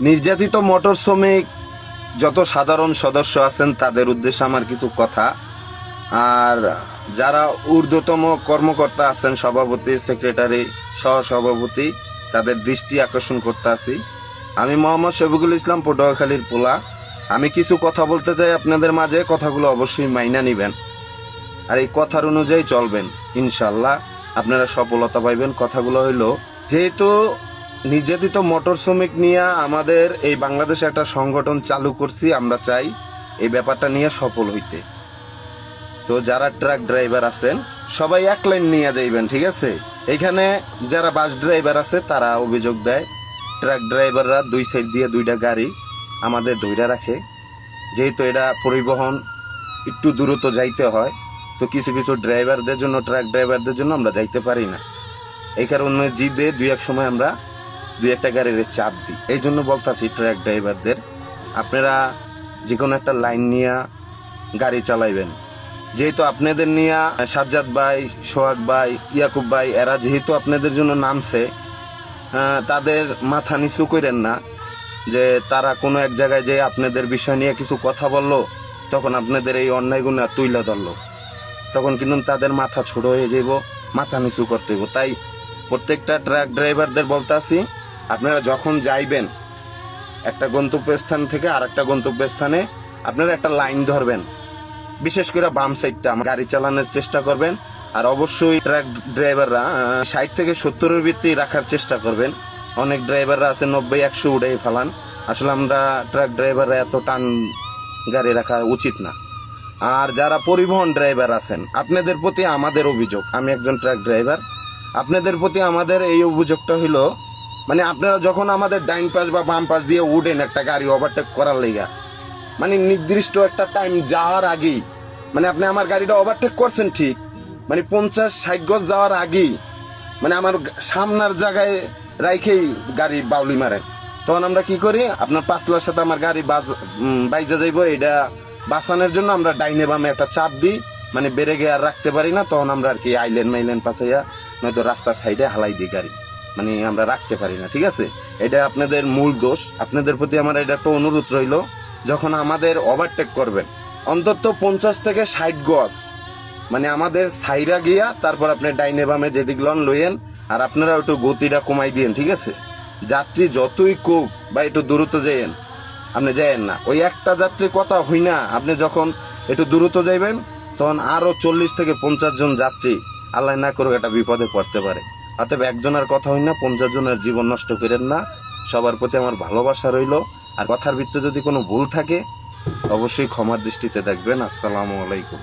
নির্যাতিত মোটর শ্রমিক যত সাধারণ সদস্য আছেন, তাদের উদ্দেশ্যে আমার কিছু কথা। আর যারা ঊর্ধ্বতম কর্মকর্তা আছেন, সভাপতি, সেক্রেটারি সহ সভাপতি তাদের দৃষ্টি আকর্ষণ করতে আছি। আমি মোহাম্মদ শফিকুল ইসলাম, পটুয়াখালীর পোলা। আমি কিছু কথা বলতে চাই আপনাদের মাঝে, কথাগুলো অবশ্যই মাইনা নিবেন। আর এই কথার অনুযায়ী চলবেন ইনশাল্লাহ আপনারা সফলতা পাইবেন। কথাগুলো হইল, যেহেতু নির্যাতিত মোটর শ্রমিক নিয়ে আমাদের এই বাংলাদেশে একটা সংগঠন চালু করছি, আমরা চাই এই ব্যাপারটা নিয়ে সফল হইতে। তো যারা ট্রাক ড্রাইভার আছেন, সবাই এক লাইন নিয়ে যাইবেন, ঠিক আছে? এখানে যারা বাস ড্রাইভার আছে, তারা অভিযোগ দেয়, ট্রাক ড্রাইভাররা দুই সাইড দিয়ে দুইটা গাড়ি আমাদের ধৈরা রাখে। যেহেতু এটা পরিবহন একটু দূরত্ব যাইতে হয়, তো কিছু কিছু ড্রাইভারদের জন্য, ট্রাক ড্রাইভারদের জন্য আমরা যাইতে পারি না। এই কারণে জিদে দুই এক সময় আমরা দুই একটা গাড়ির চাপ দিই। এই জন্য বলতাছি ট্রাক ড্রাইভারদের আপনারা যে কোনো একটা লাইন নিয়ে গাড়ি চালাইবেন। যেহেতু আপনাদের নিয়ে সাজ্জাদ ভাই, সোহাগ ভাই, ইয়াকুব ভাই, এরা যেহেতু আপনাদের জন্য নামছে তাদের মাথা নিচু করেন না যে তারা কোনো এক জায়গায় যে আপনাদের বিষয় নিয়ে কিছু কথা বলল, তখন আপনাদের এই অন্যায়গুলো তুইলা ধরলো। তখন কিন্তু তাদের মাথা ছোট হয়ে যাইব, মাথা নিচু করতে হইব। তাই প্রত্যেকটা ট্রাক ড্রাইভারদের বলতে আসি আপনারা যখন যাইবেন একটা গন্তব্যস্থান থেকে আর একটা গন্তব্যস্থানে, আপনারা একটা লাইন ধরবেন। বিশেষ করে বাম সাইডটা গাড়ি চালানোর চেষ্টা করবেন, আর অবশ্যই ট্রাক ড্রাইভাররা ষাট থেকে সত্তরের ভিত্তি রাখার চেষ্টা করবেন। অনেক ড্রাইভাররা আছে নব্বই, একশো উড়াই ফেলান। আসলে আমরা ট্রাক ড্রাইভাররা এত টান গাড়ি রাখা উচিত না। আর যারা পরিবহন ড্রাইভার আছেন, আপনাদের প্রতি আমাদের অভিযোগ, আমি একজন ট্রাক ড্রাইভার, আপনাদের প্রতি আমাদের এই অভিযোগটা হইল মানে আপনারা যখন আমাদের ডাইন পাশ বা বাম পাশ দিয়ে উঠেন একটা গাড়ি ওভারটেক করার লেগা মানে নির্দিষ্ট একটা টাইম যাওয়ার আগেই মানে আপনি আমার গাড়িটা ওভারটেক করছেন ঠিক মানে পঞ্চাশ, ষাট গজ যাওয়ার আগেই মানে আমার সামনার জায়গায় রাইখেই গাড়ি বাউলি মারেন। তখন আমরা কি করি, আপনার পাঁচলার সাথে আমার গাড়ি বাজ বাইজা যাইবো, এটা বাঁচানোর জন্য আমরা ডাইনে বামে একটা চাপ দিই মানে বেড়ে গিয়ে আর রাখতে পারি না, তখন আমরা আর কি আইলেন মাইলেন পাশাইয়া নয়তো রাস্তার সাইডে হালাই দিই গাড়ি। মানে আমরা রাখতে পারি না, ঠিক আছে? এটা আপনাদের মূল দোষ। আপনাদের প্রতি আমার এটা একটা অনুরোধ রইল, যখন আমাদের ওভারটেক করবেন, অন্তত পঞ্চাশ থেকে ষাট গজ মানে আমাদের সাইরা গিয়া তারপর আপনি ডাইনে বামে যেদিক লন লইয়েন, আর আপনারা একটু গতিটা কমাই দিয়েন, ঠিক আছে? যাত্রী যতই কোক বা একটু দূরত্ব যাইয়েন, আপনি যাইয়েন না। ওই একটা যাত্রীর কথা হই না, আপনি যখন একটু দূরত্ব যাইবেন, তখন আরও চল্লিশ থেকে পঞ্চাশ জন যাত্রী আল্লাহ না করুক একটা বিপদে পড়তে পারে। অতএব একজনের কথা হই না পঞ্চাশ জনের জীবন নষ্ট করেন না। সবার প্রতি আমার ভালোবাসা রইল। আর কথার ভিত্তিতে যদি কোনো ভুল থাকে, অবশ্যই ক্ষমার দৃষ্টিতে দেখবেন। আসসালামু আলাইকুম।